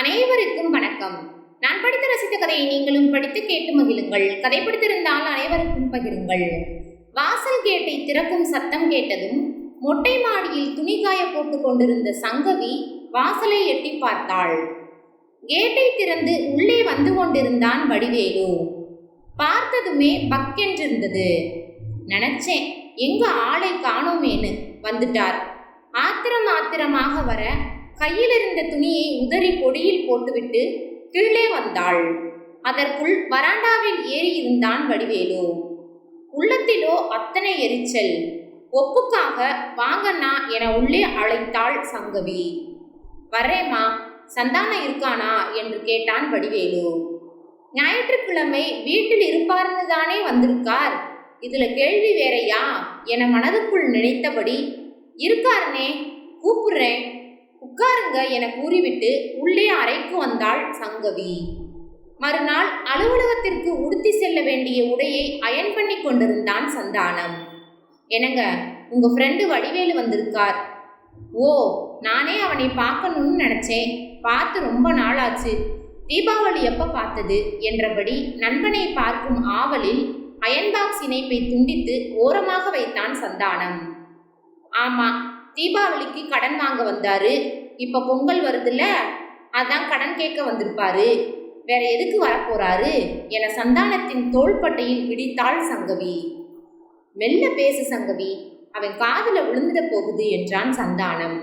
அனைவருக்கும் வணக்கம். நான் படித்து ரசித்த கதையை நீங்களும் படித்து கேட்டு மகிழுங்கள். கதை படித்திருந்தால் அனைவருக்கும் பகிருங்கள். வாசல் கேட்டை திறக்கும் சத்தம் கேட்டதும் மொட்டை மாடியில் துணி காய கொண்டிருந்த சங்கவி வாசலை எட்டி பார்த்தாள். கேட்டை திறந்து உள்ளே வந்து கொண்டிருந்தான் வடிவேலு. பார்த்ததுமே பக்கென்றிருந்தது. நினைச்சேன் எங்க ஆளை காணோமேன்னு வந்துட்டார். ஆத்திரம் ஆத்திரமாக வர கையில் இருந்த துணியை உதறி பொடியில் போட்டுவிட்டு கீழே வந்தாள். அதற்குள் வராண்டாவில் ஏறி இருந்தான் வடிவேலு. உள்ளத்திலோ அத்தனை எரிச்சல். ஒப்புக்காக வாங்கண்ணா என உள்ளே அழைத்தாள் சங்கவி. வரேம்மா சந்தானம் இருக்கானா என்று கேட்டான் வடிவேலு. ஞாயிற்றுக்கிழமை வீட்டில் இருப்பார்னு தானே வந்திருக்கார். இதுல கேள்வி வேறையா என மனதுக்குள் நினைத்தபடி இருக்காருனே கூப்பிடுறேன். உட்காருங்க என கூறிவிட்டு உள்ளே அறைக்கு வந்தாள் சங்கவி. மறுநாள் அலுவலகத்திற்கு உடுத்தி செல்ல வேண்டிய உடையை அயன் பண்ணி கொண்டிருந்தான் சந்தானம். என்னங்க உங்க ஃப்ரெண்டு வடிவேலு வந்திருக்கார். ஓ நானே அவனை பார்க்கணும்னு நினைச்சேன். பார்த்து ரொம்ப நாளாச்சு. தீபாவளி எப்ப பார்த்தது? என்றபடி நண்பனை பார்க்கும் ஆவலில் அயன்பாக்ஸ் இணைப்பை துண்டித்து ஓரமாக வைத்தான் சந்தானம். ஆமா தீபாவளிக்கு கடன் வாங்க வந்தாரு. இப்போ பொங்கல் வருதுல்ல? அதான் கடன் கேட்க வந்திருப்பாரு. வேற எதுக்கு வரப்போறாரு? என சந்தானத்தின் தோள்பட்டையில் விடித்தாள் சங்கவி. மெல்ல பேசு சங்கவி அவன் காதுல விழுந்துட போகுது என்றான் சந்தானம்.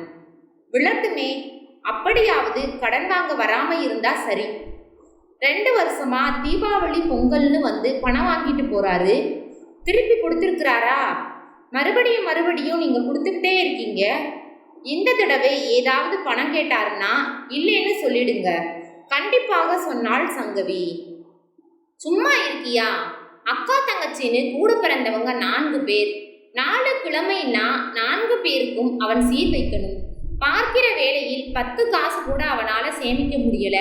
விளட்டுமே அப்படியாவது கடன் வாங்க வராம இருந்தா சரி. ரெண்டு வருஷமா தீபாவளி பொங்கல்னு வந்து பணம் வாங்கிட்டு போறாரு. திருப்பி கொடுத்துருக்கிறாரா? மறுபடியும் மறுபடியும் நீங்கள் கொடுத்துக்கிட்டே இருக்கீங்க. இந்த தடவை ஏதாவது பணம் கேட்டாருன்னா இல்லைன்னு சொல்லிடுங்க. கண்டிப்பாக சொன்னாள் சங்கவி. சும்மா இருக்கியா? அக்கா தங்கச்சின்னு கூட பிறந்தவங்க நான்கு பேர். நாலு கிழமைனா நான்கு பேருக்கும் அவன் சீர் வைக்கணும். பார்க்கிற வேளையில் பத்து காசு கூட அவனால் சேமிக்க முடியல.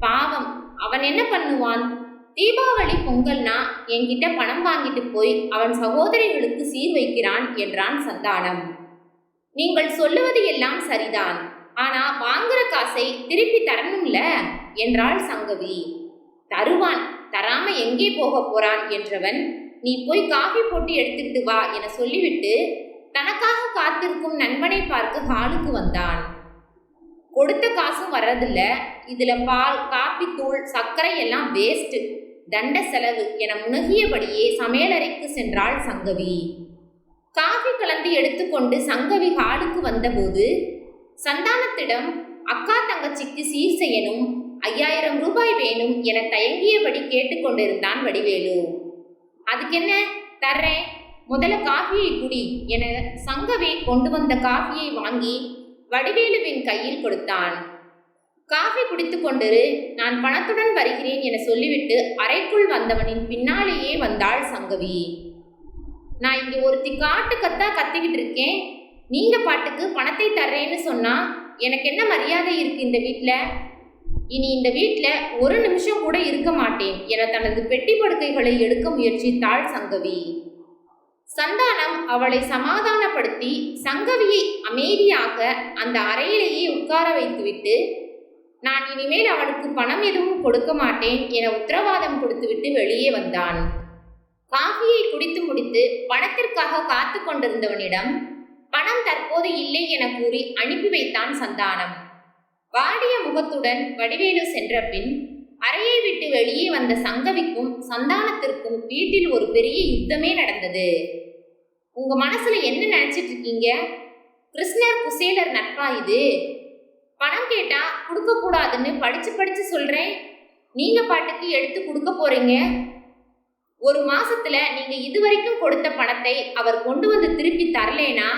பாவம். அவன் என்ன பண்ணுவான்? தீபாவளி பொங்கல்னா என்கிட்ட பணம் வாங்கிட்டு போய் அவன் சகோதரிகளுக்கு சீர் வைக்கிறான் என்றான் சந்தானம். நீங்கள் சொல்லுவது எல்லாம் சரிதான். ஆனா வாங்குற காசை திருப்பி தரணும்ல? என்றாள் சங்கவி. தருவான். தராம எங்கே போக போறான் என்றவன் நீ போய் காஃபி போட்டு எடுத்துக்கிட்டு வா என சொல்லிவிட்டு தனக்காக காத்திருக்கும் நண்பனை பார்க்க ஹாலுக்கு வந்தான். கொடுத்த காசும் வர்றதில்ல. இதுல பால் காப்பி தூள் சர்க்கரை எல்லாம் வேஸ்ட் தண்ட செலவு என முனகியபடியே சமையலறைக்கு சென்றாள் சங்கவி. காஃபி கலந்து எடுத்துக்கொண்டு சங்கவி ஹாலுக்கு வந்தபோது சந்தானத்திடம் அக்கா தங்கச்சிக்கு சீர் செய்யணும் ஐயாயிரம் ரூபாய் வேணும் என தயங்கியபடி கேட்டுக்கொண்டிருந்தான் வடிவேலு. அதுக்கென்ன? தர்றேன். முதல்ல காஃபியை குடி என சங்கவி கொண்டு வந்த காஃபியை வாங்கி வடிவேலுவின் கையில் கொடுத்தான். காஃபி குடித்து கொண்டிரு நான் பணத்துடன் வருகிறேன் என சொல்லிவிட்டு அறைக்குள் வந்தவனின் பின்னாலேயே வந்தாள் சங்கவி. நான் இங்கே ஒருத்தி காட்டு கத்தா கத்திக்கிட்டு இருக்கேன். நீங்க பாட்டுக்கு பணத்தை தர்றேன்னு சொன்னா எனக்கு என்ன மரியாதை இருக்கு இந்த வீட்டில் இனி இந்த வீட்டில் ஒரு நிமிஷம் கூட இருக்க மாட்டேன் என தனது பெட்டி படுக்கைகளை எடுக்க முயற்சித்தாள் சங்கவி. சந்தானம் அவளை சமாதானப்படுத்தி சங்கவியை அமைதியாக அந்த அறையிலேயே உட்கார வைத்துவிட்டு நான் இனிமேல் அவனுக்கு பணம் எதுவும் கொடுக்க மாட்டேன் என உத்தரவாதம் கொடுத்துவிட்டு வெளியே வந்தான். காஃபியை குடித்து முடித்து பணத்திற்காக காத்து கொண்டிருந்தவனிடம் பணம் தற்போது இல்லை என கூறி அனுப்பி வைத்தான் சந்தானம். வாடிய முகத்துடன் வடிவேலு சென்ற பின் அறையை விட்டு வெளியே வந்த சங்கவிக்கும் சந்தானத்திற்கும் வீட்டில் ஒரு பெரிய யுத்தமே நடந்தது. உங்க மனசுல என்ன நினைச்சிட்டு இருக்கீங்க? கிருஷ்ணர் குசேலர் நட்பா இது? பணம் கேட்டா கொடுக்க கூடாதுன்னு படிச்சு படிச்சு சொல்றேன். நீங்க பாட்டுக்கு எடுத்து கொடுக்க போறீங்க. ஒரு மாசத்துல நீங்க இதுவரைக்கும் கொடுத்த பணத்தை அவர் கொண்டு வந்து திருப்பி தரலேனா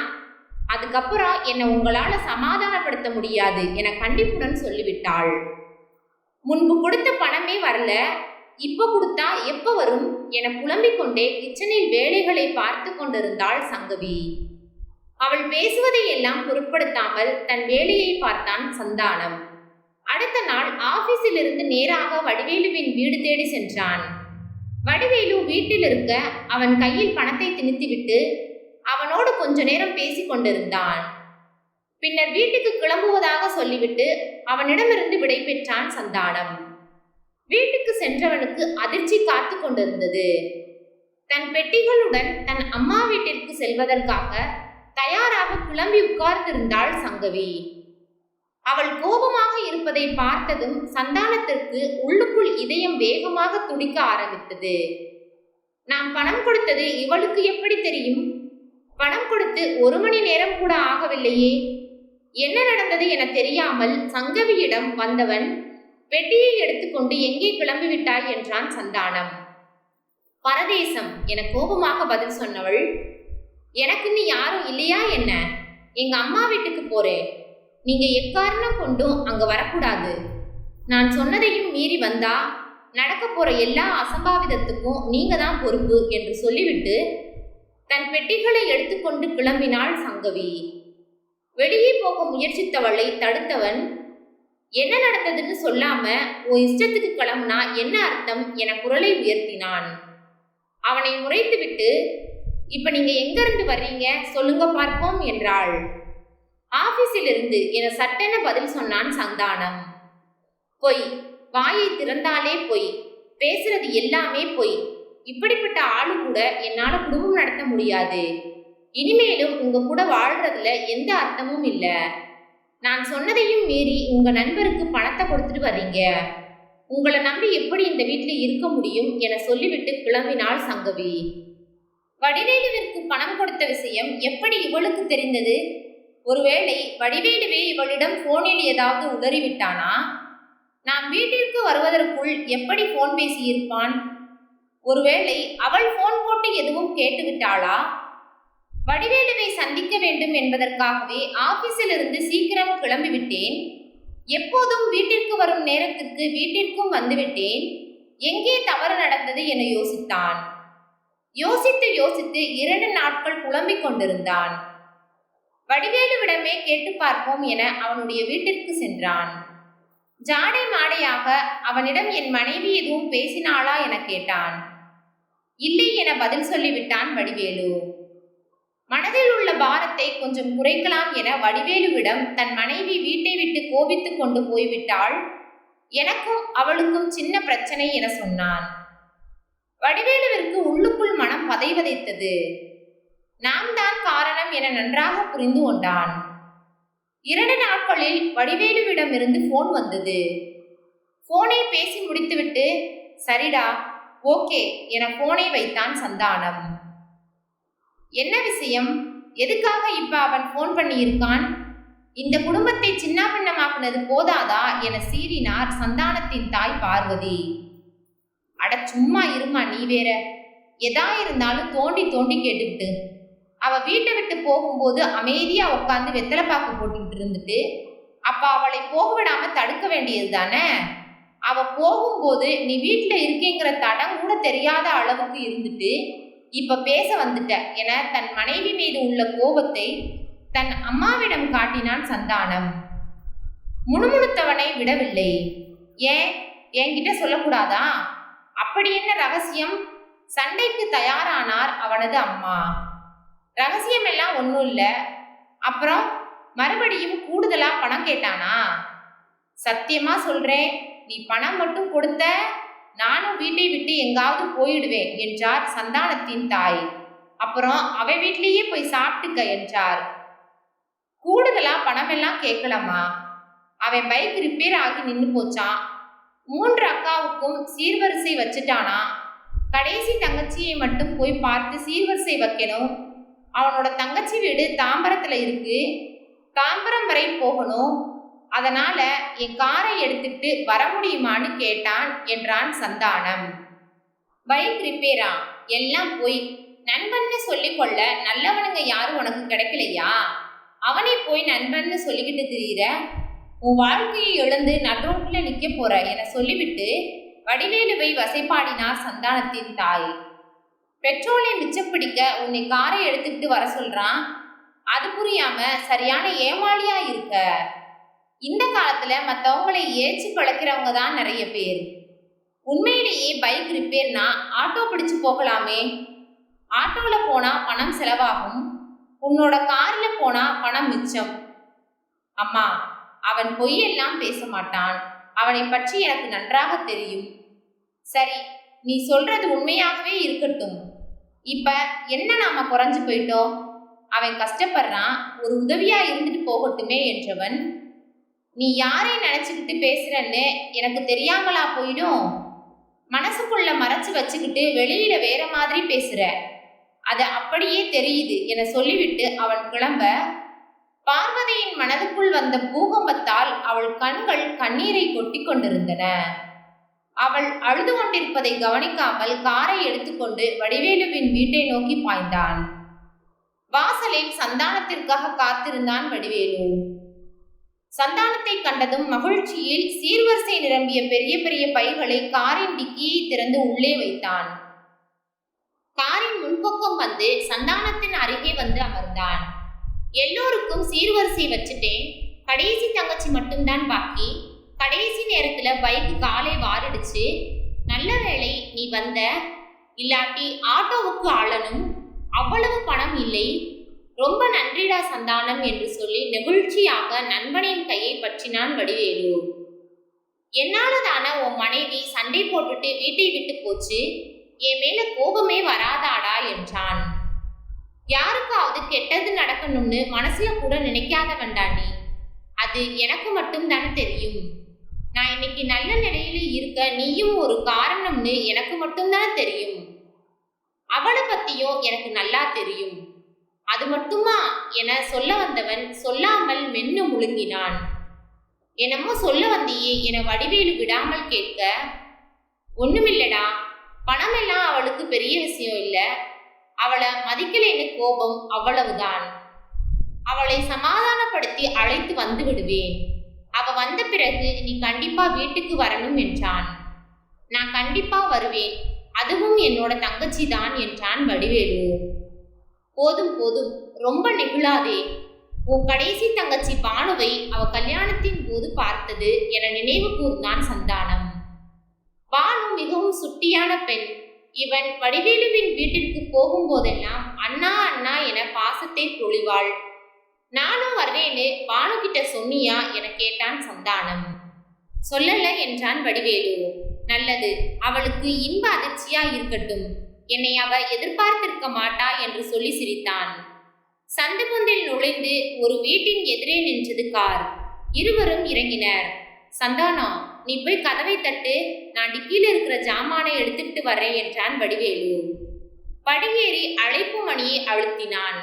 அதுக்கப்புறம் என்னை உங்களால சமாதானப்படுத்த முடியாது என கண்டிப்புடன் சொல்லிவிட்டாள். முன்பு கொடுத்த பணமே வரல இப்ப கொடுத்தா எப்ப வரும்? என புலம்பிக் கொண்டே கிச்சனில் வேலைகளை பார்த்து கொண்டிருந்தாள் சங்கவி. அவள் பேசுவதை எல்லாம் பொருட்படுத்தாமல் தன் வேலையை பார்த்தான் சந்தானம். அடுத்த நாள் ஆபீஸில் இருந்து நேராக வடிவேலுவின் வீடு தேடி சென்றான். வடிவேலு வீட்டில் இருக்க அவன் கையில் பணத்தை திணித்துவிட்டு அவனோடு கொஞ்ச நேரம் பேசிக் கொண்டிருந்தான். பின்னர் வீட்டுக்கு கிளம்புவதாக சொல்லிவிட்டு அவனிடமிருந்து விடை பெற்றான் சந்தானம். வீட்டுக்கு சென்றவனுக்கு அதிர்ச்சி காத்து கொண்டிருந்தது. தன் பெட்டிகளுடன் தன் அம்மா வீட்டிற்கு செல்வதற்காக தயாராக கிளம்பி உட்கார்ந்திருந்தாள் சங்கவி. அவள் கோபமாக இருப்பதை பார்த்ததும் சந்தானத்திற்கு உள்ளுக்குள் இதயம் வேகமாக துடிக்க ஆரம்பித்தது. நாம் பணம் கொடுத்தது இவளுக்கு எப்படி தெரியும்? பணம் கொடுத்து ஒரு மணி நேரம் கூட ஆகவில்லையே. என்ன நடந்தது என தெரியாமல் சங்கவியிடம் வந்தவன் பெட்டியை எடுத்துக்கொண்டு எங்கே கிளம்பிவிட்டாய் என்றான் சந்தானம். பரதேசம் என கோபமாக பதில் சொன்னவள் எனக்குன்னு யாரும் இல்லையா என்ன? எங்க அம்மா வீட்டுக்கு போறேன். நீங்க எக்காரணம் கொண்டும் அங்க வரக்கூடாது. நான் சொன்னதையும் மீறி வந்தா நடக்க போற எல்லா அசம்பாவிதத்துக்கும் நீங்க தான் பொறுப்பு என்று சொல்லிவிட்டு தன் பெட்டிகளை எடுத்துக்கொண்டு கிளம்பினாள் சங்கவி. வெளியே போக முயற்சித்தவளை தடுத்தவன் என்ன நடந்ததுன்னு சொல்லாம உன் இஷ்டத்துக்கு கிளம்புனா என்ன அர்த்தம்? என குரலை உயர்த்தினான். அவனை முறைத்துவிட்டு இப்ப நீங்க எங்க இருந்து வர்றீங்க? சொல்லுங்க பார்ப்போம் என்றாள். ஆபீஸில் இருந்து என சட்டென பதில் சொன்னான் சந்தானம். பொய். வாயை திறந்தாலே பொய். பேசுறது எல்லாமே பொய். இப்படிப்பட்ட ஆளு கூட என்னால குடும்பம் நடத்த முடியாது. இனிமேலும் உங்க கூட வாழ்றதுல எந்த அர்த்தமும் இல்ல. நான் சொன்னதையும் மீறி உங்க நண்பருக்கு பணத்தை கொடுத்துட்டு வர்றீங்க. உங்களை நம்பி எப்படி இந்த வீட்டில் இருக்க முடியும் என சொல்லிவிட்டு கிளம்பினாள் சங்கவி. வடிவேலுவிற்கு பணம் கொடுத்த விஷயம் எப்படி இவளுக்கு தெரிந்தது? ஒருவேளை வடிவேலுவே இவளிடம் போனில் ஏதாவது உளறிவிட்டானா நாம் வீட்டிற்கு வருவதற்குள் எப்படி போன் பேசியிருப்பான்? ஒருவேளை அவள் போன் போட்டு எதுவும் கேட்டுவிட்டாளா? வடிவேலுவை சந்திக்க வேண்டும் என்பதற்காகவே ஆபீஸில் இருந்து சீக்கிரம் கிளம்பிவிட்டேன். எப்போதும் வீட்டிற்கு வரும் நேரத்துக்கு வீட்டிற்கும் வந்துவிட்டேன். எங்கே தவறு நடந்தது என யோசித்தான். யோசித்து யோசித்து இரண்டு நாட்கள் புலம்பிக் கொண்டிருந்தான். வடிவேலுவிடமே கேட்டு பார்ப்போம் என அவனுடைய வீட்டிற்கு சென்றான். ஜாடை மாடையாக அவனிடம் என் மனைவி எதுவும் பேசினாளா என கேட்டான். இல்லை என பதில் சொல்லிவிட்டான் வடிவேலு. மனதில் உள்ள பாரத்தை கொஞ்சம் குறைக்கலாம் என வடிவேலுவிடம் தன் மனைவி வீட்டை விட்டு கோபித்துக் கொண்டு போய்விட்டாள். எனக்கும் அவளுக்கும் சின்ன பிரச்சனை என சொன்னான். வடிவேலுவிற்கு உள்ளுக்குள் மனம் பதைவதைத்தது. நாம் தான் காரணம் என நன்றாக புரிந்து கொண்டான். இரண்டு நாட்களில் வடிவேலுவிடமிருந்து போன் வந்தது. போனை பேசி முடித்துவிட்டு சரிடா ஓகே என போனை வைத்தான் சந்தானம். என்ன விஷயம்? எதுக்காக இப்ப அவன் போன் பண்ணியிருக்கான்? இந்த குடும்பத்தை சின்னாபின்னமாக்குனது போதாதா? என சீறினார் சந்தானத்தின் தாய் பார்வதி. அட சும்மா இருமா நீ வேற. எதா இருந்தாலும் தோண்டி தோண்டி கேட்டுக்கிட்டு. அவ வீட்டை விட்டு போகும்போது அமைதியா உட்காந்து வெத்தலை பாக்கு போட்டுக்கிட்டு இருந்துட்டு அப்ப அவளை போக விடாம தடுக்க வேண்டியது தானே? அவ போகும்போது நீ வீட்டுல இருக்கேங்கிற தடம் கூட தெரியாத அளவுக்கு இருந்துட்டு இப்ப பேச வந்துட்ட. என தன் மனைவி மீது உள்ள கோபத்தை தன் அம்மாவிடம் காட்டினான் சந்தானம். முணுமுணுத்தவனை விடவில்லை. ஏன்? என்கிட்ட சொல்லக்கூடாதா? அப்படி என்ன ரகசியம்? சண்டைக்கு தயாரானார் அவனது அம்மா. ரகசியம் எல்லாம் ஒன்றும் இல்லை. அப்புறம் மறுபடியும் கூடுதலா பணம் கேட்டானா? சத்தியமா சொல்றேன் நீ பணம் மட்டும் கொடுத்த நானும் வீட்டை விட்டு எங்காவது போயிடுவேன் என்றார் சந்தானத்தின் தாய். அப்புறம் அவ வீட்லேயே போய் சாப்பிட்டுக்க என்றார். கூடுதலா பணம் எல்லாம் கேட்கலாமா அவன் பைக் ரிப்பேர் ஆகி நின்று போச்சான் மூன்று அக்காவுக்கும் சீர்வரிசை வச்சுட்டானா? கடைசி தங்கச்சியை மட்டும் போய் பார்த்து சீர்வரிசை வைக்கணும். அவனோட தங்கச்சி வீடு தாம்பரத்தில் இருக்கு. தாம்பரம் வரை போகணும். அதனால என் காரை எடுத்துட்டு வர முடியுமான்னு கேட்டான் என்றான் சந்தானம். பைக் ரிப்பேரா? எல்லாம் போய் நண்பன்னு சொல்லிக்கொள்ள நல்லவனுங்க யாரும் உனக்கு கிடைக்கலையா? அவனை போய் நண்பன்னு சொல்லிக்கிட்டு திரியிற? உன் வாழ்க்கையை இழந்து நடுரோட்டில் நிற்க போற என சொல்லிவிட்டு வடிவேலுவை வசைப்பாடினார் சந்தானத்தின் தாய். பெட்ரோலை மிச்சம் பிடிக்க உன்னை காரை எடுத்துக்கிட்டு வர சொல்றான். அது புரியாம சரியான ஏமாளியா இருக்க. இந்த காலத்துல மற்றவங்களை ஏச்சு பழக்கிறவங்க தான் நிறைய பேர். உண்மையிலேயே பைக் ரிப்பேர்னா ஆட்டோ பிடிச்சு போகலாமே. ஆட்டோல போனா பணம் செலவாகும். உன்னோட கார்ல போனா பணம் மிச்சம். அம்மா அவன் பொய்யெல்லாம் பேச மாட்டான் அவனை பற்றி எனக்கு நன்றாக தெரியும். சரி நீ சொல்றது உண்மையாகவே இருக்கட்டும். இப்ப என்ன நாம குறைஞ்சு போயிட்டோம்? அவன் கஷ்டப்படுறான் ஒரு உதவியா இருந்துட்டு போகட்டுமே என்றவன் நீ யாரை நினைச்சுக்கிட்டு பேசுறன்னு எனக்கு தெரியாமலா போயிடும்? மனசுக்குள்ள மறைச்சு வச்சுக்கிட்டு வெளியில வேற மாதிரி பேசுற. அது அப்படியே தெரியுது என சொல்லிவிட்டு அவன் கிளம்ப பார்வதியின் மனதுக்குள் வந்த பூகம்பத்தால் அவள் கண்கள் கண்ணீரை கொட்டி கொண்டிருந்தன. அவள் அழுது கொண்டிருப்பதை கவனிக்காமல் காரை எடுத்துக்கொண்டு வடிவேலுவின் வீட்டை நோக்கி பாய்ந்தான். வாசலில் சந்தானத்திற்காக காத்திருந்தான் வடிவேலு. சந்தானத்தை கண்டதும் மகிழ்ச்சியில் சீர்வரிசை நிரம்பிய பெரிய பெரிய பைகளை காரின் டிக்கியை திறந்து உள்ளே வைத்தான். காரின் முன்பக்கம் வந்து சந்தானத்தின் அருகே வந்து அமர்ந்தான். எல்லோருக்கும் சீர்வரிசை வச்சுட்டேன். கடைசி தங்கச்சி மட்டும்தான் பாக்கி. கடைசி நேரத்துல பைக்கு காலை வாரிடுச்சு. நல்ல வேளை நீ வந்த. இல்லாட்டி ஆட்டோவுக்கு ஆளனும் அவ்வளவு பணம் இல்லை. ரொம்ப நன்றிடா சந்தானம் என்று சொல்லி நெகிழ்ச்சியாக நண்பனின் கையை பற்றினான் வடிவேலு. என்னாலதான உன் மனைவி சண்டை போட்டுட்டு வீட்டை விட்டு போச்சு? என் மேல கோபமே வராதாடா என்றான். யாருக்காவது கெட்டது நடக்கணும்னு மனசுல கூட நினைக்காதவன் தாண்டி அது எனக்கு மட்டும் தானே தெரியும். நான் இன்னைக்கு நல்ல நிலையில இருக்க நீயும் ஒரு காரணம்னு எனக்கு மட்டும்தானே தெரியும். அவளை பத்தியும் எனக்கு நல்லா தெரியும். அது மட்டுமா என சொல்ல வந்தவன் சொல்லாமல் மென்னு முழுங்கினான். என்னமோ சொல்ல வந்தியே என வடிவேலு விடாமல் கேட்க ஒண்ணுமில்லடா பணமெல்லாம் அவளுக்கு பெரிய விஷயம் இல்லை. அவளை மதிக்கலைன்னு கோபம் அவ்வளவுதான். அவளை சமாதானப்படுத்தி அழைத்து வந்து விடுவேன். அவ வந்த பிறகு நீ கண்டிப்பா வீட்டுக்கு வரணும் என்றான். நான் கண்டிப்பா வருவேன். அதுவும் என்னோட தங்கச்சி தான் என்றான் வடிவேலு. போதும் போதும். ரொம்ப நெகிழாதே. உன் கடைசி தங்கச்சி பானுவை அவ கல்யாணத்தின் போது பார்த்தது என நினைவு கூர்ந்தான் சந்தானம். பானு மிகவும் சுட்டியான பெண். இவன் வடிவேலுவின் வீட்டிற்கு போகும்போதெல்லாம் அண்ணா அண்ணா என பாசத்தை பொழிவாள். நானும் வர்றேன்னு பானு கிட்ட சொன்னியா என கேட்டான் சந்தானம். சொல்லல என்றான் வடிவேலு. நல்லது அவளுக்கு இன்ப அதிர்ச்சியா இருக்கட்டும். என்னை அவ எதிர்பார்த்திருக்க மாட்டா என்று சொல்லி சிரித்தான். சந்து பொந்தில் நுழைந்து ஒரு வீட்டின் எதிரே நின்றது கார். இருவரும் இறங்கினர். சந்தானம் நீ போய் கதவை தட்டு நான் டிக்கியில் இருக்கிற ஜாமானை எடுத்துக்கிட்டு வரேன் என்றான் வடிவேலு. படியேறி அழைப்பு மணியை அழுத்தினான்.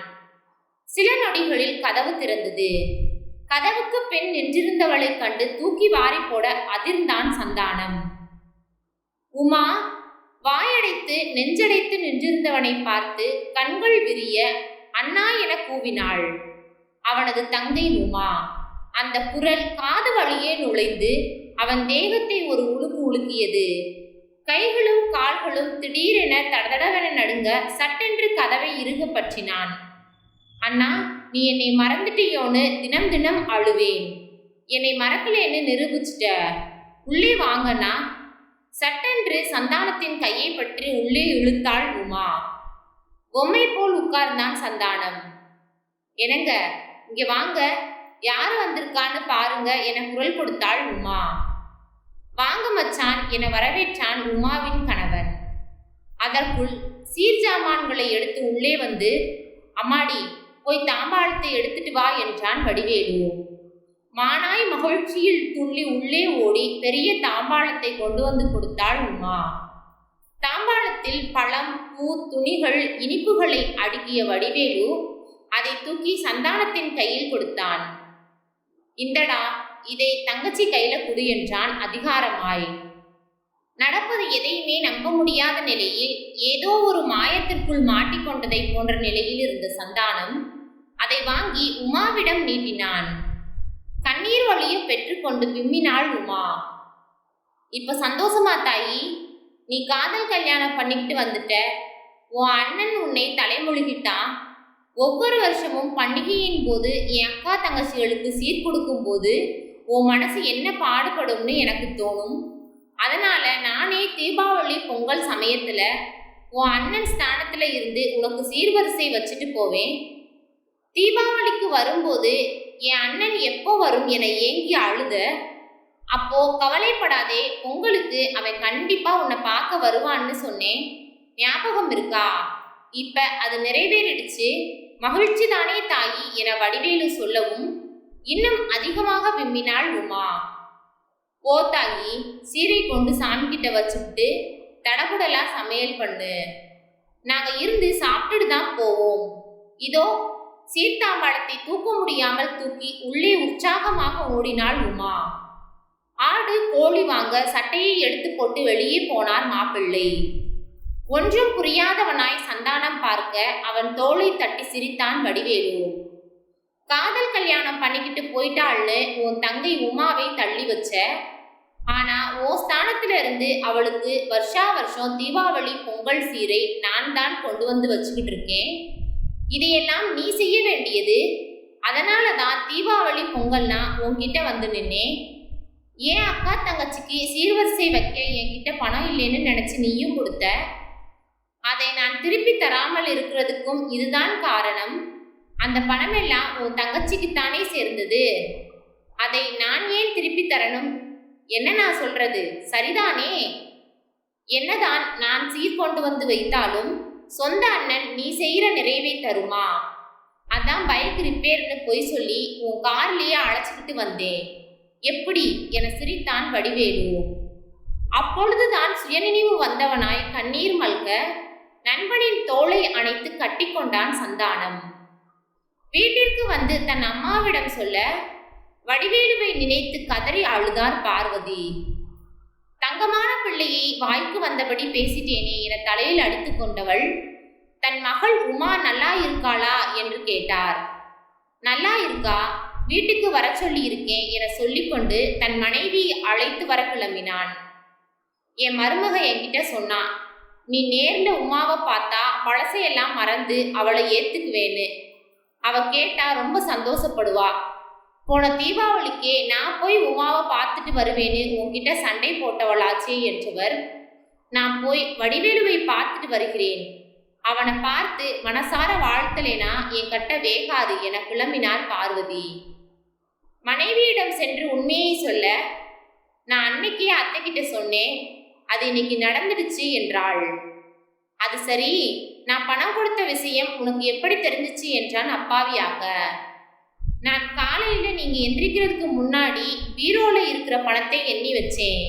சில நொடிகளில் கதவு திறந்தது. கதவுக்கு பெண் நின்றிருந்தவளை கண்டு தூக்கி வாரி போட அதிர்ந்தான் சந்தானம். உமா வாயடைத்து நெஞ்சடைத்து நின்றிருந்தவனை பார்த்து கண்கள் விரிய அண்ணா என கூவினாள். அவனது தங்கை உமா அந்த குரல் காது வழியே நுழைந்து அவன் தேகத்தை ஒரு உழுக்கு உலுக்கியது. கைகளும் கால்களும் திடீரென தடதடவென நடுங்க சட்டென்று கதவை இறுக பற்றினான். அண்ணா நீ என்னை மறந்துட்டியோன்னு தினம் தினம் அழுவேன். என்னை மறக்கலேன்னு நிரூபிச்சிட்ட. உள்ளே வாங்கண்ணா. சட்டென்று சந்தானத்தின் கையை பற்றி உள்ளே இழுத்தாள் உமா. பொம்மை போல் உட்கார்ந்தான் சந்தானம். என்னங்க இங்க வாங்க. யார் வந்திருக்கான்னு பாருங்க என குரல் கொடுத்தாள் உமா. வாங்க மச்சான் என வரவேற்றான் உமாவின் கணவன் அதற்குள் சீர்ஜாமான்களை எடுத்து உள்ளே வந்து அம்மாடி போய் தாம்பாளத்தை எடுத்துட்டு வா என்றான் வடிவேலு. மானாய் மகிழ்ச்சியில் துள்ளி உள்ளே ஓடி பெரிய தாம்பாளத்தை கொண்டு வந்து கொடுத்தாள் உமா. தாம்பாளத்தில் பழம் பூ துணிகள் இனிப்புகளை அடுக்கிய வடிவேலு அதை தூக்கி சந்தானத்தின் கையில் கொடுத்தான். இந்தடா இதை தங்கச்சி கையில குடு என்றான் அதிகாரமாய். நடப்பது எதையுமே நம்ப முடியாத நிலையில் ஏதோ ஒரு மாயத்திற்குள் மாட்டிக்கொண்டதை போன்ற நிலையில் இருந்த சந்தானம் அதை வாங்கி உமாவிடம் நீட்டினான். கண்ணீர் வழிய பெற்றுக்கொண்டு விம்மினாள் உமா. இப்ப சந்தோஷமா தாயி? நீ காதல் கல்யாணம் பண்ணிக்கிட்டு வந்துட்ட. உன் அண்ணன் உன்னை தலைமொழிகிட்டான் ஒவ்வொரு வருஷமும் பண்டிகையின் போது என் அக்கா தங்கச்சிகளுக்கு சீர் கொடுக்கும் போது உன் மனசு என்ன பாடுபடும்னு எனக்கு தோணும். அதனால நானே தீபாவளி பொங்கல் சமயத்துல உன் அண்ணன் ஸ்தானத்துல இருந்து உனக்கு சீர்வரிசை வச்சுட்டு போவேன். தீபாவளிக்கு வரும்போது என் அண்ணன் எப்போ வரும் என ஏங்கி அழுத. அப்போ கவலைப்படாதே பொங்கலுக்கு அவன் கண்டிப்பா உன்னை பார்க்க வருவான்னு சொன்னேன். ஞாபகம் இருக்கா? இப்ப அது நிறைவேறிடுச்சு. மகிழ்ச்சி தானே தாயி என வடிவேலு சொல்லவும் இன்னும் அதிகமாக விம்மினாள் உமா. போத்தாகி சீரை கொண்டு சாமி கிட்ட வச்சுக்கிட்டு தடபுடலா சமையல் பண்ணு. நாங்க இருந்து சாப்பிட்டுட்டு தான் போவோம். இதோ சீர்தாம்பாளத்தை தூக்க முடியாமல் தூக்கி உள்ளே உற்சாகமாக ஓடினாள் உமா. ஆடு கோழி வாங்க சட்டையை எடுத்து போட்டு வெளியே போனார் மாப்பிள்ளை. ஒன்றும் புரியாதவனாய் சந்தானம் பார்க்க அவன் தோளை தட்டி சிரித்தான் வடிவேலு. காதல் கல்யாணம் பண்ணிக்கிட்டு போயிட்டாள்னு உன் தங்கை உமாவை தள்ளி வச்ச. ஆனா ஓ ஸ்தானத்துல இருந்து அவளுக்கு வருஷா வருஷம் தீபாவளி பொங்கல் சீரை நான் தான் கொண்டு வந்து வச்சுக்கிட்டு இருக்கேன். இதையெல்லாம் நீ செய்ய வேண்டியது. அதனால தான் தீபாவளி பொங்கல்னா உன்கிட்ட வந்து நின்னேன். ஏன் அக்கா தங்கச்சிக்கு சீர்வரிசை வைக்க என்கிட்ட பணம் இல்லைன்னு நினைச்சு நீயும் கொடுத்த? அதை நான் திருப்பி தராமல் இருக்கிறதுக்கும் இதுதான் காரணம். அந்த பணமெல்லாம் உன் தங்கச்சிக்குத்தானே சேர்ந்தது. அதை நான் ஏன் திருப்பி தரணும்? என்ன நான் சொல்றது? சரிதானே? என்னதான் நான் சீர்கொண்டு வந்து வைத்தாலும் சொந்த அண்ணன் நீ செய்கிற நிறைவை தருமா? அதான் பைக் ரிப்பேர்னு பொய் சொல்லி உன் கார்லயே அழைச்சிக்கிட்டு வந்தேன். எப்படி? என சிரித்தான் வடிவேலு. அப்பொழுதுதான் சுயநினைவு வந்தவனாய் கண்ணீர் மல்க நண்பனின் தோளை அணைத்து கட்டிக்கொண்டான் சந்தானம். வீட்டிற்கு வந்து தன் அம்மாவிடம் சொல்ல வடிவேலுவை நினைத்து கதறி அழுதார் பார்வதி. தங்கமான பிள்ளையை வாய்க்கு வந்தபடி பேசிட்டேனே என தலையில் அடித்து கொண்டவள் தன் மகள் உமா நல்லா இருக்காளா? என்று கேட்டார். நல்லா இருக்கா. வீட்டுக்கு வர சொல்லி இருக்கேன் என சொல்லிக்கொண்டு தன் மனைவி அழைத்து வர கிளம்பினான். என் மருமக என்கிட்ட சொன்னான் நீ நேர்ல உமாவை பார்த்தா பழசையெல்லாம் மறந்து அவளை ஏத்துக்குவேன்னு. அவ கேட்டா ரொம்ப சந்தோஷப்படுவா. போன தீபாவளிக்கே நான் போய் உமாவை பார்த்துட்டு வருவேன்னு உன்கிட்ட சண்டை போட்டவளாச்சே என்றவர் நான் போய் வடிவேலுவை பார்த்துட்டு வருகிறேன். அவனை பார்த்து மனசார வாழ்த்தலேனா என் கட்ட வேகாது என புலம்பினார் பார்வதி. மனைவியிடம் சென்று உண்மையை சொல்ல நான் அன்னைக்கே அத்தைக்கிட்ட சொன்னேன் அது இன்னைக்கு நடந்துடுச்சு என்றாள். அது சரி நான் பணம் கொடுத்த விஷயம் உனக்கு எப்படி தெரிஞ்சிச்சு என்றான் அப்பாவியாக. நான் காலையில் நீங்கள் எந்திரிக்கிறதுக்கு முன்னாடி பீரோவில் இருக்கிற பணத்தை எண்ணி வச்சேன்.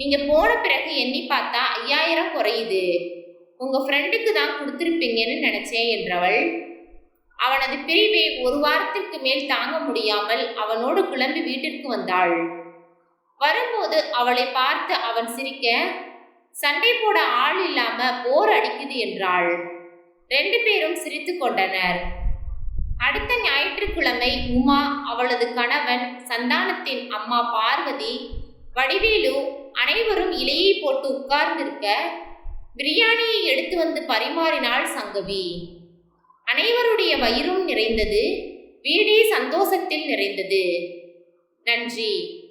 நீங்கள் போன பிறகு எண்ணி பார்த்தா ஐயாயிரம் குறையுது. உங்கள் ஃப்ரெண்டுக்கு தான் கொடுத்துருப்பீங்கன்னு நினச்சேன் என்றவள். அவனது பிரிவை ஒரு வாரத்திற்கு மேல் தாங்க முடியாமல் அவனோடு கிளம்பி வீட்டிற்கு வந்தாள். வரும்போது அவளை பார்த்து அவன் சிரிக்க சண்டை போட ஆள் இல்லாம போர் அடிக்குது என்றாள். ரெண்டு பேரும் சிரித்து கொண்டனர். அடுத்த ஞாயிற்றுக்கிழமை உமா அவளது கணவன் சந்தானத்தின் அம்மா பார்வதி வடிவேலு அனைவரும் இலையை போட்டு உட்கார்ந்திருக்க பிரியாணியை எடுத்து வந்து பரிமாறினாள் சங்கவி. அனைவருடைய வயிறும் நிறைந்தது வீடே சந்தோஷத்தில் நிறைந்தது. நன்றி.